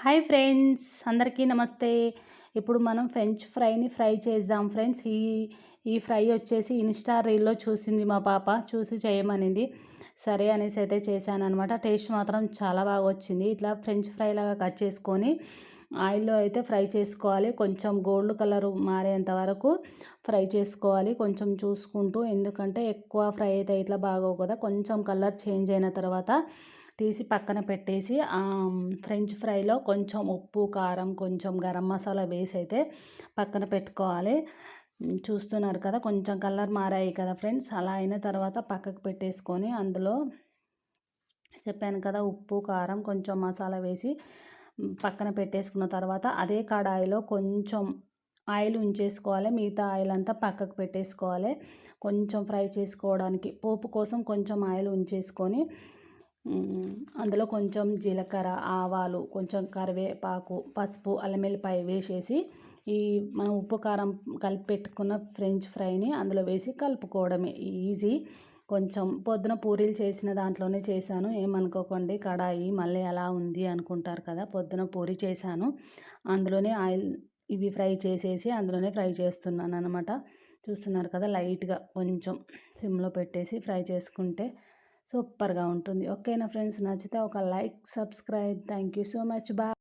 Hi friends అందరికీ నమస్తే. ఇప్పుడు మనం ఫ్రెంచ్ ఫ్రైని ఫ్రై చేద్దాం. ఫ్రెండ్స్ ఈ ఈ ఫ్రై వచ్చేసి ఇన్స్టా రీల్లో చూసింది మా పాప చూసి చేయమనింది. సరే అనేసి అయితే చేశాను అనమాట టేస్ట్ మాత్రం చాలా బాగా వచ్చింది. ఇట్లా ఫ్రెంచ్ ఫ్రై లాగా కట్ చేసుకొని ఆయిల్లో అయితే ఫ్రై చేసుకోవాలి. కొంచెం గోల్డ్ కలర్ మారేంత వరకు ఫ్రై చేసుకోవాలి. కొంచెం చూసుకుంటూ ఎందుకంటే ఎక్కువ ఫ్రై అయితే ఇట్లా బాగోవు కదా. కొంచెం కలర్ చేంజ్ అయిన తర్వాత తీసి పక్కన పెట్టేసి ఫ్రెంచ్ ఫ్రైలో కొంచెం ఉప్పు కారం కొంచెం గరం మసాలా వేసి అయితే పక్కన పెట్టుకోవాలి. చూస్తున్నారు కదా కొంచెం కలర్ మారాయి కదా ఫ్రెండ్స్. అలా అయిన తర్వాత పక్కకు పెట్టేసుకొని అందులో చెప్పాను కదా ఉప్పు కారం కొంచెం మసాలా వేసి పక్కన పెట్టేసుకున్న తర్వాత అదే కడాయిలో కొంచెం ఆయిల్ ఉంచేసుకోవాలి. మిగతా ఆయిల్ అంతా పక్కకు పెట్టేసుకోవాలి. కొంచెం ఫ్రై చేసుకోవడానికి పోపు కోసం కొంచెం ఆయిల్ ఉంచేసుకొని అందులో కొంచెం జీలకర్ర ఆవాలు కొంచెం కరివేపాకు పసుపు అల్లం వెల్లిపాయ వేసేసి ఈ మనం ఉప్పు కారం కలిపి పెట్టుకున్న ఫ్రెంచ్ ఫ్రైని అందులో వేసి కలుపుకోవడమే. ఈజీ. కొంచెం పొద్దున పూరీలు చేసిన దాంట్లోనే చేశాను. ఏమనుకోకండి కడాయి మళ్ళీ ఎలా ఉంది అనుకుంటారు కదా పొద్దున పూరి చేశాను. అందులోనే ఆయిల్ ఇవి ఫ్రై చేసేసి అందులోనే ఫ్రై చేస్తున్నాను అనమాట చూస్తున్నారు కదా లైట్గా కొంచెం సిమ్లో పెట్టేసి ఫ్రై చేసుకుంటే సూపర్గా ఉంటుంది. ఓకేనా ఫ్రెండ్స్? నచ్చితే ఒక like subscribe. Thank you so much. Bye.